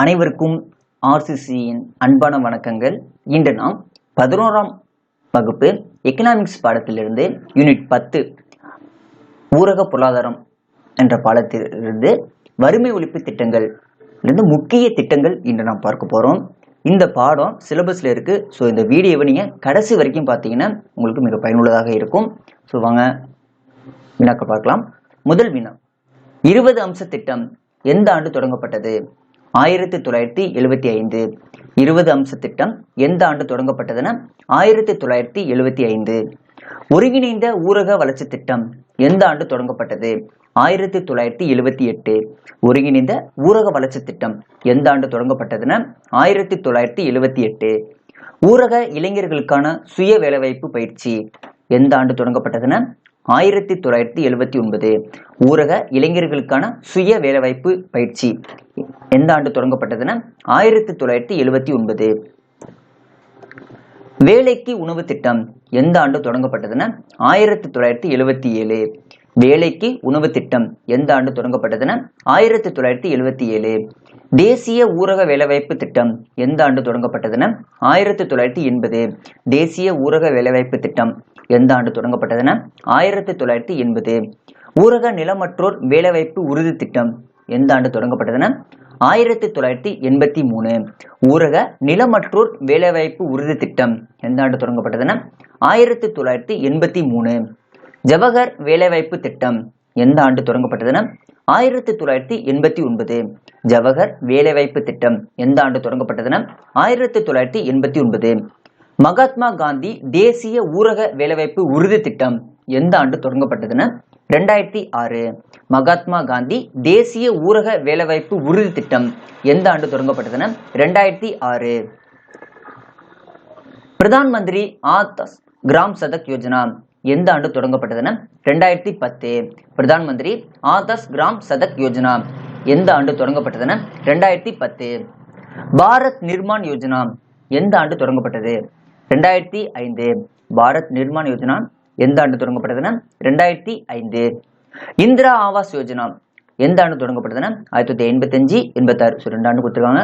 அனைவருக்கும் ஆர்சிசியின் அன்பான வணக்கங்கள். இன்று நாம் பதினோராம் வகுப்பு எக்கனாமிக்ஸ் பாடத்திலிருந்து யூனிட் பத்து ஊரக பொருளாதாரம் என்ற பாடத்திலிருந்து வறுமை ஒழிப்பு திட்டங்கள் இருந்து முக்கிய திட்டங்கள் இன்று நாம் பார்க்க போகிறோம் இந்த பாடம் சிலபஸில் இருக்குது ஸோ இந்த வீடியோவை நீங்கள் கடைசி வரைக்கும் பார்த்தீங்கன்னா உங்களுக்கு மிக பயனுள்ளதாக இருக்கும். ஸோ வாங்க வினாக்க பார்க்கலாம். முதல் வினா. இருபது அம்ச திட்டம் எந்த ஆண்டு தொடங்கப்பட்டது? ஆயிரத்தி தொள்ளாயிரத்தி எழுபத்தி ஐந்து. இருபது அம்ச திட்டம் எந்த ஆண்டு தொடங்கப்பட்டதுன்னா ஆயிரத்தி தொள்ளாயிரத்தி எழுபத்தி ஐந்து. ஒருங்கிணைந்த ஊரக வளர்ச்சி திட்டம் எந்த ஆண்டு தொடங்கப்பட்டது? ஆயிரத்தி தொள்ளாயிரத்தி எழுபத்தி எட்டு. ஒருங்கிணைந்த ஊரக வளர்ச்சி திட்டம் எந்த ஆண்டு தொடங்கப்பட்டதுன்னா ஆயிரத்தி தொள்ளாயிரத்தி எழுபத்தி எட்டு. ஊரக இளைஞர்களுக்கான சுய வேலைவாய்ப்பு பயிற்சி எந்த ஆண்டு தொடங்கப்பட்டதுன்னா ஆயிரத்தி தொள்ளாயிரத்தி எழுபத்தி ஒன்பது ஊரக இளைஞர்களுக்கான சுய வேலைவாய்ப்பு பயிற்சி. எந்த ஆண்டு தொடங்கப்பட்டதுன்னா? ஆயிரத்தி தொள்ளாயிரத்தி எழுபத்தி ஒன்பது. வேலைக்கு உணவு திட்டம் எந்த ஆண்டு தொடங்கப்பட்டதுன்னா? ஆயிரத்தி தொள்ளாயிரத்தி எழுபத்தி ஏழு. வேலைக்கு உணவு திட்டம் எந்த ஆண்டு தொடங்கப்பட்டதுன்னா? ஆயிரத்தி தொள்ளாயிரத்தி எழுபத்தி ஏழு. தேசிய ஊரக வேலைவாய்ப்பு திட்டம் எந்த ஆண்டு தொடங்கப்பட்டதுன்னா? ஆயிரத்தி தொள்ளாயிரத்தி எண்பது. தேசிய ஊரக வேலைவாய்ப்பு திட்டம் எந்த ஆண்டு தொடங்கப்பட்டதுன்னா? ஆயிரத்தி தொள்ளாயிரத்தி எண்பது. ஊரக நிலமற்றோர் வேலைவாய்ப்பு உறுதி திட்டம் எந்த ஆண்டு தொடங்கப்பட்டதுன்னா? ஆயிரத்தி தொள்ளாயிரத்தி எண்பத்தி மூணு. ஊரக நிலமற்றோர் வேலைவாய்ப்பு உறுதி திட்டம் எந்த ஆண்டு தொடங்கப்பட்டதுன்னா? ஆயிரத்தி தொள்ளாயிரத்தி எண்பத்தி மூணு. ஜவஹர் வேலைவாய்ப்பு திட்டம் எந்த ஆண்டு தொடங்கப்பட்டதுன்னா? ஆயிரத்தி தொள்ளாயிரத்தி எண்பத்தி ஒன்பது. ஜவஹர் வேலைவாய்ப்பு திட்டம் எந்த ஆண்டு தொடங்கப்பட்டதுன்னா ஆயிரத்தி தொள்ளாயிரத்தி எண்பத்தி ஒன்பது. மகாத்மா காந்தி தேசிய ஊரக வேலைவாய்ப்பு உறுதி திட்டம் எந்த ஆண்டு தொடங்கப்பட்டதுன்னா ரெண்டாயிரத்தி ஆறு. மகாத்மா காந்தி தேசிய ஊரக வேலைவாய்ப்பு உறுதி திட்டம் எந்த ஆண்டு தொடங்கப்பட்டதுன்னா ரெண்டாயிரத்தி ஆறு. பிரதான் மந்திரி ஆதஸ் கிராம் சதக் யோஜனா எந்த ஆண்டு தொடங்கப்பட்டதுன்னா ரெண்டாயிரத்தி பத்து. பிரதான் மந்திரி ஆதாஸ் கிராம் சதக் யோஜனா எந்த ஆண்டு தொடங்கப்பட்டதுன்னா ரெண்டாயிரத்தி பத்து. பாரத் நிர்மான் யோஜனா எந்த ஆண்டு தொடங்கப்பட்டது? ரெண்டாயிரத்தி ஐந்து. பாரத் நிர்மான் யோஜனா எந்த ஆண்டு தொடங்கப்பட்டதுன்னா ரெண்டாயிரத்தி ஐந்து. இந்திரா ஆவாஸ் யோஜனா எந்த ஆண்டு தொடங்கப்பட்டதுன்னா ஆயிரத்தி தொள்ளாயிரத்தி எண்பத்தஞ்சு எண்பத்தாறு ஸோ ரெண்டு ஆண்டு கொடுத்துருக்காங்க.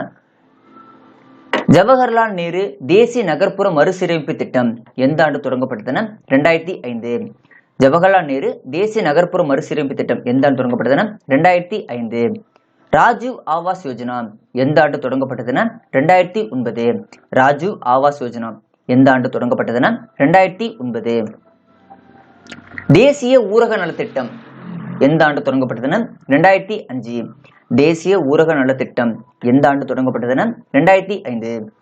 ஜவஹர்லால் நேரு தேசிய நகர்ப்புற மறுசீரமைப்பு திட்டம் எந்த ஆண்டு தொடங்கப்பட்டதுன்னா ரெண்டாயிரத்தி ஐந்து. ஜவஹர்லால் நேரு தேசிய நகர்ப்புற மறுசீரமைப்பு திட்டம் எந்த ஆண்டு தொடங்கப்பட்டதுன்னா? ரெண்டாயிரத்தி ஐந்து. ராஜீவ் ஆவாஸ் யோஜனா எந்த ஆண்டு தொடங்கப்பட்டதுன்னா? ரெண்டாயிரத்தி ஒன்பது. ராஜீவ் ஆவாஸ் யோஜனா எந்த ஆண்டு தொடங்கப்பட்டதுன்னா? ரெண்டாயிரத்தி ஒன்பது. தேசிய ஊரக நலத்திட்டம் எந்த ஆண்டு தொடங்கப்பட்டதுன்னா? ரெண்டாயிரத்தி அஞ்சு. தேசிய ஊரக நலத்திட்டம் எந்த ஆண்டு தொடங்கப்பட்டதுன்னா? ரெண்டாயிரத்தி ஐந்து.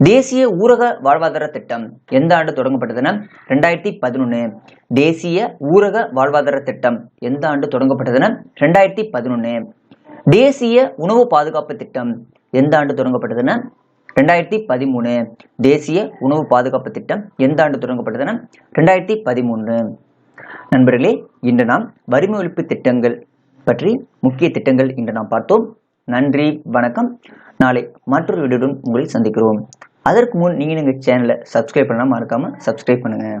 தேசிய ஊரக வாழ்வாதார திட்டம் எந்த ஆண்டு தொடங்கப்பட்டதுன்னா? ரெண்டாயிரத்தி பதினொன்று தேசிய ஊரக வாழ்வாதார திட்டம் எந்த ஆண்டு தொடங்கப்பட்டதுன்னா? ரெண்டாயிரத்தி பதினொன்று தேசிய உணவு பாதுகாப்பு திட்டம் எந்த ஆண்டு தொடங்கப்பட்டதுன்னா? ரெண்டாயிரத்தி பதிமூணு. தேசிய உணவு பாதுகாப்பு திட்டம் எந்த ஆண்டு தொடங்கப்பட்டதுன்னா? ரெண்டாயிரத்தி பதிமூணு. நண்பர்களே இன்று நாம் வறுமை ஒழிப்பு திட்டங்கள் பற்றி முக்கிய திட்டங்கள் இன்று நாம் பார்த்தோம். நன்றி வணக்கம். நாளை மற்றொரு வீடியோடன் உங்களை சந்திக்கிறோம். அதற்கு முன் நீங்கள் எங்கள் சேனலை சப்ஸ்கிரைப் பண்ணால் மறக்காமல் சப்ஸ்கிரைப் பண்ணுங்கள்